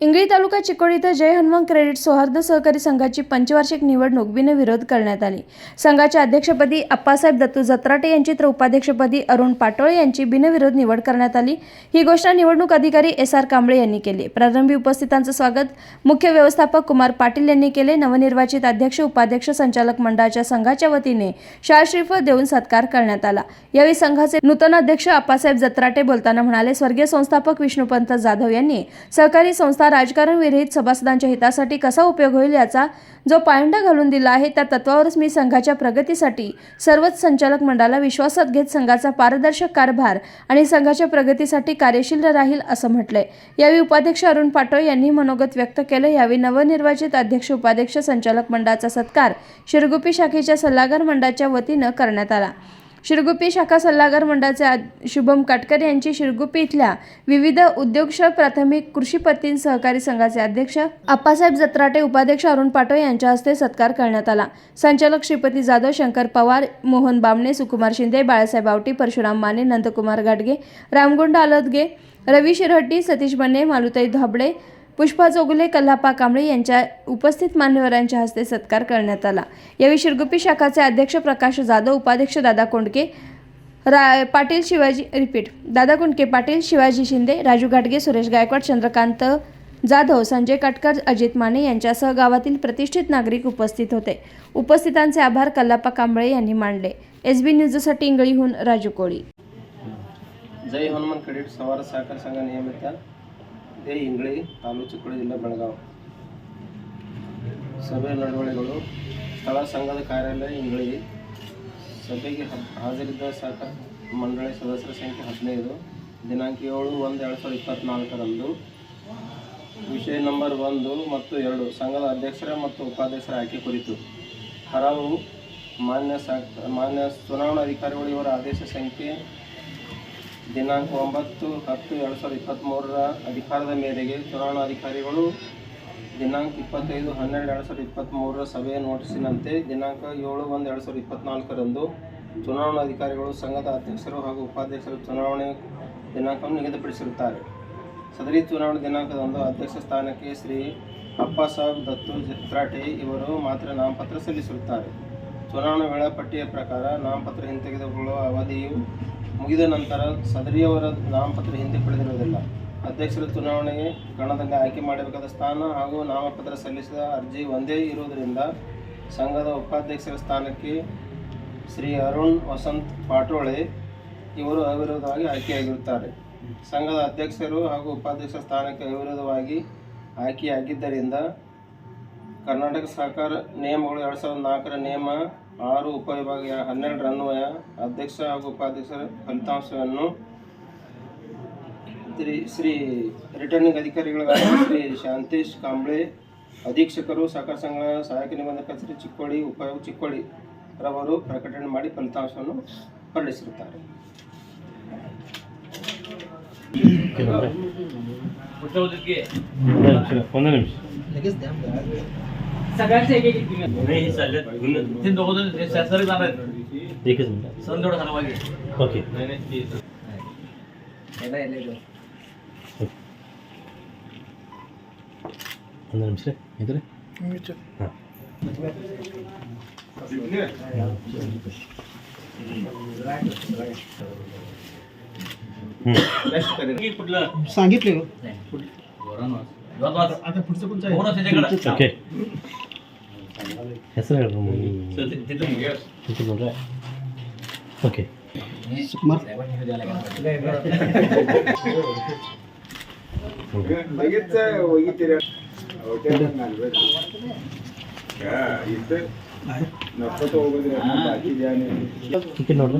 इंगळी तालुका चिकोडी इथं जय हनुमान क्रेडिट सौहार्द सहकारी संघाची पंचवार्षिक निवडणूक बिनविरोध करण्यात आली. संघाच्या अध्यक्षपदी अप्पासाहेब दत्तू जत्राटे यांची तर उपाध्यक्षपदी अरुण पाटोळे यांची बिनविरोध निवड करण्यात आली. ही घोषणा निवडणूक अधिकारी एस आर कांबळे यांनी केली. प्रारंभी उपस्थितांचं स्वागत मुख्य व्यवस्थापक कुमार पाटील यांनी केले. नवनिर्वाचित अध्यक्ष उपाध्यक्ष संचालक मंडळाच्या संघाच्या वतीने शाळश्रीफळ देऊन सत्कार करण्यात आला. यावेळी संघाचे नूतन अध्यक्ष अप्पासाहेब जत्राटे बोलताना म्हणाले स्वर्गीय संस्थापक विष्णुपंत जाधव यांनी सहकारी संस्था राजकारण विरहित सभासदांच्या हितासाठी कसा उपयोग होईल याचा जो पायंडा घालून दिला आहे त्या तत्वावरच मी संघाच्या प्रगतीसाठी सर्वच संचालक मंडळाला विश्वासात घेत संघाचा पारदर्शक कारभार आणि संघाच्या प्रगतीसाठी कार्यशील राहील असं म्हटलंय. यावेळी उपाध्यक्ष अरुण पाटोळे यांनी मनोगत व्यक्त केलं. यावेळी नवनिर्वाचित अध्यक्ष उपाध्यक्ष संचालक मंडळाचा सत्कार शिरगुपी शाखेच्या सल्लागार मंडळाच्या वतीनं करण्यात आला. शिरगुपी शाखा सल्लागार मंडळाचे शुभम काटकर यांची शिरगुपी इथल्या विविध उद्योगशळ प्राथमिक कृषीपतीन सहकारी संघाचे अध्यक्ष आप्पासाहेब जत्राटे उपाध्यक्ष अरुण पाटोळे यांच्या हस्ते सत्कार करण्यात आला. संचालक श्रीपती जाधव शंकर पवार मोहन बामणे सुकुमार शिंदे बाळासाहेब आवटी परशुराम माने नंदकुमार गाडगे रामगुंड आलतगे रवी शिरहट्टी सतीश बन्ने मालुताई धाबडे पुष्पा चोगले कल्हापा कांबळे यांच्या उपस्थित मान्यवरांच्या हस्ते सत्कार करण्यात आला. यावेळी शिरगुप्पी शाखाचे अध्यक्ष प्रकाश जाधव उपाध्यक्ष दादा कोंडके रा पाटील शिवाजी रिपीट दादा कुंडके पाटील शिवाजी शिंदे राजू घाटगे सुरेश गायकवाड चंद्रकांत जाधव संजय काटकर अजित माने यांच्यासह गावातील प्रतिष्ठित नागरिक उपस्थित होते. उपस्थितांचे आभार कल्लाप्पा कांबळे यांनी मानले. एस बी न्यूजसाठी इंगळीहून राजू कोळी. जय हनुमान क्रेडिट सवार साखर संघ नियमित ದೇ ಇಂಗ್ಳಿ ತಾಲೂಕು ಚಿಕ್ಕೋಡಿ ಜಿಲ್ಲೆ ಬೆಳಗಾವಿ. ಸಭೆ ನಡವಳಿಗಳು, ಸ್ಥಳ ಸಂಘದ ಕಾರ್ಯಾಲಯ ಇಂಗ್ಳಿ ಸಭೆಗೆ ಹಾಜರಿದ್ದ ಸಹಕಾರ ಮಂಡಳಿ ಸದಸ್ಯರ ಸಂಖ್ಯೆ ಹದಿನೈದು. ದಿನಾಂಕ ಏಳು ಒಂದು ಎರಡು ಸಾವಿರದ ಇಪ್ಪತ್ತ್ನಾಲ್ಕರಂದು ವಿಷಯ ನಂಬರ್ ಒಂದು ಮತ್ತು ಎರಡು ಸಂಘದ ಅಧ್ಯಕ್ಷರ ಮತ್ತು ಉಪಾಧ್ಯಕ್ಷರ ಆಯ್ಕೆ ಕುರಿತು ಹಲವು ಮಾನ್ಯ ಸಾ ಮಾನ್ಯ ಚುನಾವಣಾಧಿಕಾರಿಗಳು ಇವರ ಆದೇಶ ಸಂಖ್ಯೆ ದಿನಾಂಕ ಒಂಬತ್ತು ಹತ್ತು ಎರಡು ಸಾವಿರದ ಇಪ್ಪತ್ತ್ಮೂರರ ಅಧಿಕಾರದ ಮೇರೆಗೆ ಚುನಾವಣಾಧಿಕಾರಿಗಳು ದಿನಾಂಕ ಇಪ್ಪತ್ತೈದು ಹನ್ನೆರಡು ಎರಡು ಸಾವಿರದ ಇಪ್ಪತ್ತ್ಮೂರರ ಸಭೆಯ ನೋಟಿಸಿನಂತೆ ದಿನಾಂಕ ಏಳು ಒಂದು ಎರಡು ಸಾವಿರದ ಇಪ್ಪತ್ತ್ನಾಲ್ಕರಂದು ಚುನಾವಣಾಧಿಕಾರಿಗಳು ಸಂಘದ ಅಧ್ಯಕ್ಷರು ಹಾಗೂ ಉಪಾಧ್ಯಕ್ಷರು ಚುನಾವಣೆ ದಿನಾಂಕವನ್ನು ನಿಗದಿಪಡಿಸಿರುತ್ತಾರೆ. ಸದರಿ ಚುನಾವಣೆ ದಿನಾಂಕದಂದು ಅಧ್ಯಕ್ಷ ಸ್ಥಾನಕ್ಕೆ ಶ್ರೀ ಅಪ್ಪಾಸಾಬ್ ದತ್ತು ಜತ್ರಾಟೆ ಇವರು ಮಾತ್ರ ನಾಮಪತ್ರ ಸಲ್ಲಿಸಿರುತ್ತಾರೆ. ಚುನಾವಣಾ ವೇಳಾಪಟ್ಟಿಯ ಪ್ರಕಾರ ನಾಮಪತ್ರ ಹಿಂತೆಗೆದುಕೊಳ್ಳುವ ಅವಧಿಯು ಮುಗಿದ ನಂತರ ಸದರಿಯವರ ನಾಮಪತ್ರ ಹಿಂದೆ ಪಡೆದಿರುವುದಿಲ್ಲ. ಅಧ್ಯಕ್ಷರ ಚುನಾವಣೆಗೆ ಗಣದಲ್ಲಿ ಆಯ್ಕೆ ಮಾಡಬೇಕಾದ ಸ್ಥಾನ ಹಾಗೂ ನಾಮಪತ್ರ ಸಲ್ಲಿಸಿದ ಅರ್ಜಿ ಒಂದೇ ಇರುವುದರಿಂದ ಸಂಘದ ಉಪಾಧ್ಯಕ್ಷರ ಸ್ಥಾನಕ್ಕೆ ಶ್ರೀ ಅರುಣ್ ವಸಂತ್ ಪಾಟೋಳೆ ಇವರು ಅವಿರೋಧವಾಗಿ ಆಯ್ಕೆಯಾಗಿರುತ್ತಾರೆ. ಸಂಘದ ಅಧ್ಯಕ್ಷರು ಹಾಗೂ ಉಪಾಧ್ಯಕ್ಷ ಸ್ಥಾನಕ್ಕೆ ಅವಿರೋಧವಾಗಿ ಆಯ್ಕೆಯಾಗಿದ್ದರಿಂದ ಕರ್ನಾಟಕ ಸಹಕಾರ ನಿಯಮಗಳು ಎರಡು ಸಾವಿರದ ನಾಲ್ಕರ ನಿಯಮ ಆರು ಉಪವಿಭಾಗ ಹನ್ನೆರಡರ ಅನ್ವಯ ಅಧ್ಯಕ್ಷ ಹಾಗೂ ಉಪಾಧ್ಯಕ್ಷರ ಫಲಿತಾಂಶವನ್ನು ಶ್ರೀ ಶ್ರೀ ರಿಟರ್ನಿಂಗ್ ಅಧಿಕಾರಿಗಳಾದ ಶ್ರೀ ಶಾಂತೇಶ್ ಕಾಂಬ್ಳೆ ಅಧೀಕ್ಷಕರು ಸಹಕಾರ ಸಂಘಗಳ ಸಹಾಯಕ ನಿಬಂಧಕ ಶ್ರೀ ಚಿಕ್ಕೋಳಿ ಉಪಯೋಗ ಚಿಕ್ಕೋಳಿ ರವರು ಪ್ರಕಟಣೆ ಮಾಡಿ ಫಲಿತಾಂಶವನ್ನು ಹೊರಡಿಸಿರುತ್ತಾರೆ. ಒಂದು ನಿಮಿಷ. सगळ्यांचं एक एक घेऊया नाही हे चालले ते दोघं ते शास्त्र जाणार आहेत एकच मिनिट सण तेवढं हलवा घे ओके नाही नाही అందరం సరే ఇద్దరే सांगितले आता पुढचं कोणचं ಓಕೆ ಹೆಸರು ಹೇಳ್ರಿ तिथं ತಿಳ್ಕೊಂಡ್ರೆ ನೋಡ್ರೆ ಓಕೆ सुकुमार ठीक आहे ನೋಡ್ರಿ